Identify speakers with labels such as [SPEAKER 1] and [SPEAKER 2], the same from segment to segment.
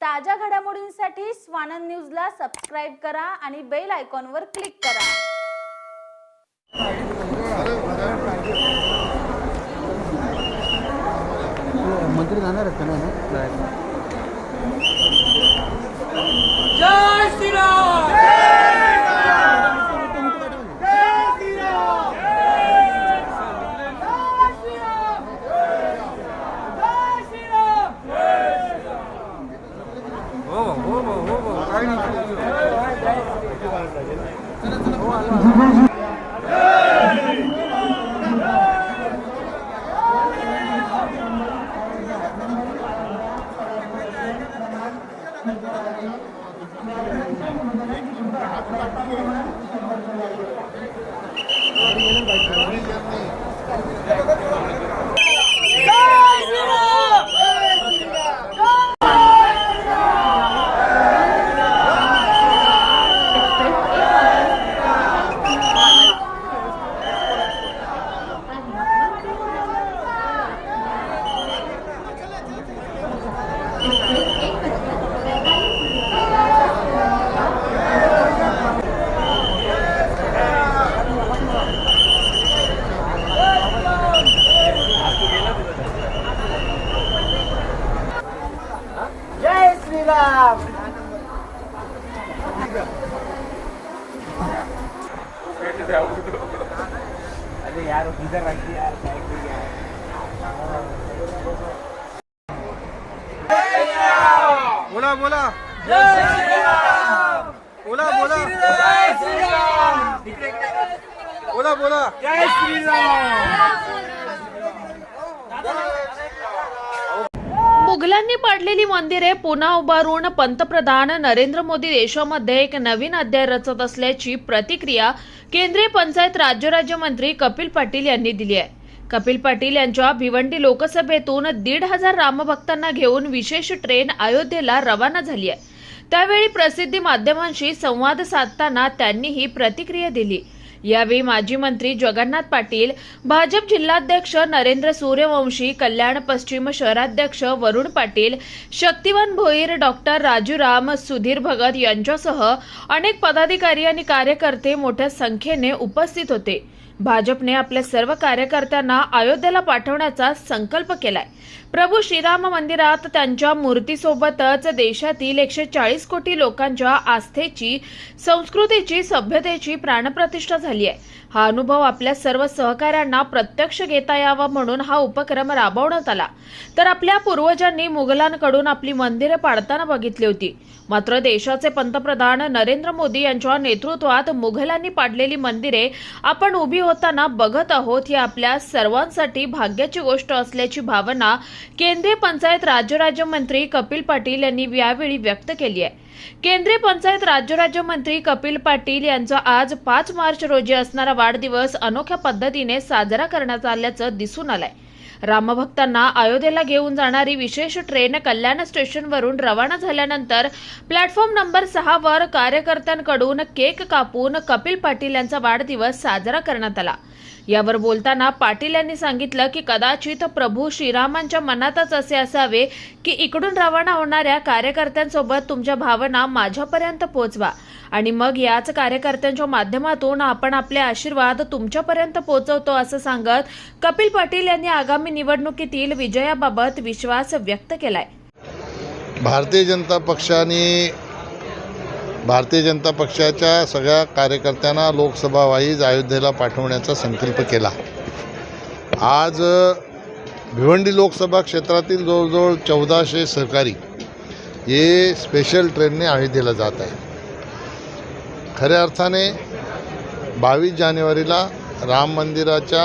[SPEAKER 1] ताज्या घडामोडींसाठी स्वानंद न्यूजला सबस्क्राईब करा आणि बेल आयकॉनवर क्लिक करा.
[SPEAKER 2] मंत्री जाणार आहेत का नाही? ना
[SPEAKER 3] जय श्रीराम हो हो हो हो हो काही नाही
[SPEAKER 2] जय श्रीराम अरे यार इधर रखिए यार यार?
[SPEAKER 3] बोला बोला. बोला बोला. बोला बोला.
[SPEAKER 4] मुघलांनी पाडलेली मंदिरे पुन्हा उभारून पंतप्रधान नरेंद्र मोदी देशामध्ये एक नवीन अध्याय रचत असल्याची प्रतिक्रिया केंद्रीय पंचायत राज्य राज्यमंत्री कपिल पाटील यांनी दिली आहे. कपिल पाटील यांच्या भिवंडी लोकसभेतून दीड हजार रामभक्तांना घेऊन विशेष ट्रेन अयोध्येला रवाना झाली आहे. त्यावेळी प्रसिद्धी माध्यमांशी संवाद साधताना त्यांनी ही प्रतिक्रिया दिली. यावेळी माजी मंत्री जगन्नाथ पाटील भाजप जिल्हाध्यक्ष नरेंद्र सूर्यवंशी कल्याण पश्चिम शहराध्यक्ष वरुण पाटील शक्तिवान भोईर डॉक्टर राजूराम सुधीर भगत यांच्यासह अनेक पदाधिकारी आणि कार्यकर्ते मोठ्या संख्येने उपस्थित होते. भाजपने आपल्या सर्व कार्यकर्त्यांना अयोध्येला पाठवण्याचा संकल्प केलाय. प्रभू श्रीराम मंदिरात त्यांच्या मूर्तीसोबतच देशातील एकशे चाळीस कोटी लोकांच्या आस्थेची संस्कृतीची सभ्यतेची प्राणप्रतिष्ठा झाली आहे. हा अनुभव आपल्या सर्व सहकाऱ्यांना प्रत्यक्ष घेता यावा म्हणून हा उपक्रम राबवण्यात आला. तर आपल्या पूर्वजांनी मुघलांकडून आपली मंदिरे पाडताना बघितली होती. मात्र देशाचे पंतप्रधान नरेंद्र मोदी यांच्या नेतृत्वात मुघलांनी पाडलेली मंदिरे आपण उभी होताना बघत आहोत ही आपल्या सर्वांसाठी भाग्याची गोष्ट असल्याची भावना केंद्रीय पंचायत राज्य राज्यमंत्री कपिल पाटील यांनी यावेळी व्यक्त केली आहे. केंद्रीय पंचायत राज्य राज्यमंत्री कपिल पाटील यांचा आज पाच मार्च रोजी असणारा वाढदिवस अनोख्या पद्धतीने साजरा करण्यात आल्याचं दिसून आलंय. रामभक्तांना अयोध्येला घेऊन जाणारी विशेष ट्रेन कल्याण स्टेशनवरून रवाना झाल्यानंतर प्लॅटफॉर्म नंबर सहावर कार्यकर्त्यांकडून केक कापून कपिल पाटील यांचा वाढदिवस साजरा करण्यात आला. यावर बोलताना पाटील यांनी सांगितलं की कदाचित प्रभू श्रीरामांच्या मनातच असे असावे की इकडून रवाना होणाऱ्या कार्यकर्त्यांसोबत तुमच्या भावना माझ्यापर्यंत पोहोचवा आणि मग याच कार्यकर्त्यांच्या माध्यमातून आपण आपले आशीर्वाद तुमच्यापर्यंत पोहोचवतो असं सांगत कपिल पाटील यांनी आगामी निवडणुकीतील विजयाबाबत विश्वास व्यक्त केलाय.
[SPEAKER 5] भारतीय जनता पक्षाने भारतीय जनता पक्षाच्या सगळ्या कार्यकर्त्यांना लोकसभा वाईज अयोध्येला पाठवण्याचा संकल्प केला. आज भिवंडी लोकसभा क्षेत्रातील जवळजवळ चौदाशे सहकारी हे स्पेशल ट्रेनने अयोध्येला जात आहे खऱ्या अर्थाने बावीस जानेवारीला राम मंदिराच्या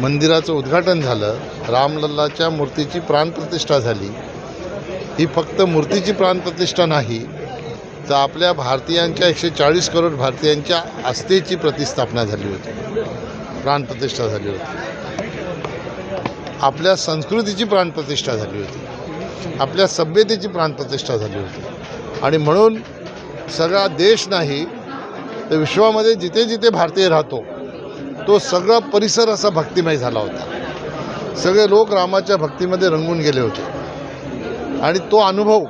[SPEAKER 5] मंदिराचं उद्घाटन झालं. रामलल्लाच्या मूर्तीची प्राणप्रतिष्ठा झाली. ही फक्त मूर्तीची प्राणप्रतिष्ठा नाही तर आपल्या भारतीयांच्या एकशे चाळीस करोड भारतीयांच्या आस्थेची प्रतिस्थापना झाली होती. प्राणप्रतिष्ठा झाली होती. आपल्या संस्कृतीची प्राणप्रतिष्ठा झाली होती. आपल्या सभ्यतेची प्राणप्रतिष्ठा झाली होती. आणि म्हणून सगळा देश नाही तर विश्वामध्ये जिथे जिथे भारतीय राहतो तो सगळा परिसर असा भक्तिमय झाला होता. सगळे लोक रामाच्या भक्तीमध्ये रंगून गेले होते. आणि तो अनुभव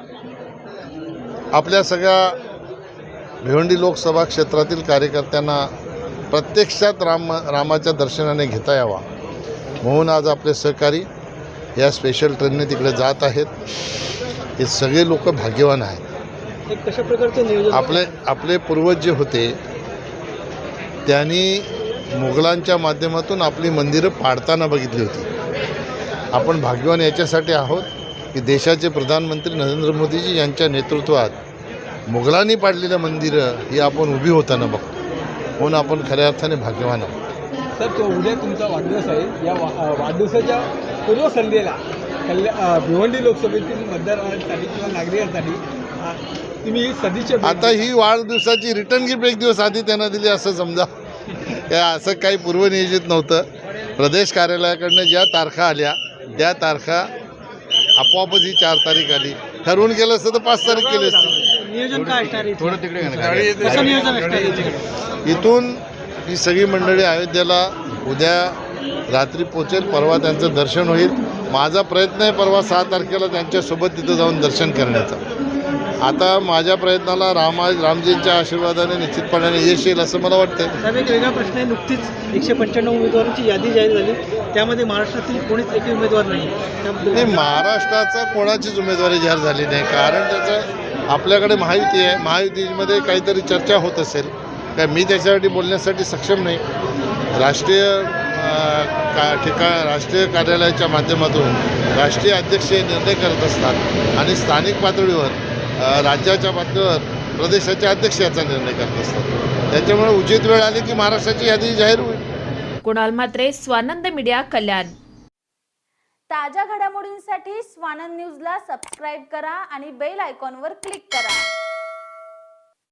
[SPEAKER 5] आपल्या सगळ्या भिवंडी लोकसभा क्षेत्रातील कार्यकर्त्यांना प्रत्यक्षात राम रामाच्या दर्शनाने घेता यावा. म्हणून आज आपले सहकारी या स्पेशल ट्रेनने तिकडे जात आहेत. हे सगळे लोक भाग्यवान आहेत.
[SPEAKER 6] कशा प्रकारचं नियोजन?
[SPEAKER 5] आपले आपले पूर्वज जे होते त्यांनी मुघलांच्या माध्यमातून आपली मंदिरं पाडताना बघितली होती. आपण भाग्यवान याच्यासाठी आहोत. की देशाचे प्रधानमंत्री नरेंद्र मोदीजी यांच्या नेतृत्वात मुघलांनी पाडलेलं मंदिरं ही आपण उभी होताना बघतो. म्हणून आपण खऱ्या अर्थाने भाग्यवान आहोत.
[SPEAKER 6] सर तो उद्या तुमचा वाढदिवस आहे. या वा- वाढदिवसाच्या पूर्वसंध्येला कल्या भिवंडी लोकसभेतील मतदारांसाठी किंवा नागरिकांसाठी तुम्ही सदिच्छा
[SPEAKER 5] आता ही वाढदिवसाची रिटर्न गिफ्ट एक दिवस आधी त्यांना दिली असं समजा. या असं काही पूर्वनियोजित नव्हतं. प्रदेश कार्यालयाकडनं ज्या तारखा आल्या त्या तारखा आपोआपच ही चार तारीख आली. ठरवून केलं असतं तर पाच तारीख केली असती.
[SPEAKER 6] नियोजन काय असणार आहे
[SPEAKER 3] थोडं तिकडे घे ना.
[SPEAKER 6] कसं नियोजन असणार आहे याच्याकडे?
[SPEAKER 5] इथून ही सगळी मंडळी अयोध्येला उद्या रात्री पोचेल परवा त्यांचं दर्शन होईल. माझा प्रयत्न आहे परवा सहा तारखेला त्यांच्यासोबत तिथं जाऊन दर्शन करण्याचा. आता माझ्या प्रयत्नाला रामा रामजींच्या आशीर्वादाने निश्चितपणाने यश येईल असं मला वाटतं
[SPEAKER 6] साहेब एक वेगळा प्रश्न आहे. नुकतीच एकशे पंच्याण्णव उमेदवारांची यादी जाहीर झाली. त्यामध्ये महाराष्ट्रातील कोणीच एकही उमेदवार नाही. त्याबद्दल
[SPEAKER 5] नाही महाराष्ट्राचा कोणाचीच उमेदवारी जाहीर झाली नाही. कारण त्याचं आपल्याकडे महायुती आहे. महायुतीमध्ये काहीतरी चर्चा होत असेल. काय मी त्याच्यासाठी बोलण्यासाठी सक्षम नाही. राष्ट्रीय अं, का ठिका राष्ट्रीय कार्यालयाच्या माध्यमातून राष्ट्रीय अध्यक्ष हे निर्णय करत असतात. आणि स्थानिक पातळीवर राज्याच्या पातळीवर प्रदेशाचे अध्यक्ष याचा निर्णय करत असतात. त्याच्यामुळे उचित वेळ आली की महाराष्ट्राची यादी जाहीर होईल.
[SPEAKER 4] कुणाल म्हात्रे स्वानंद मीडिया कल्याण.
[SPEAKER 1] ताज्या घडामोडींसाठी स्वानंद न्यूजला सबस्क्राईब करा आणि बेल आयकॉनवर क्लिक करा.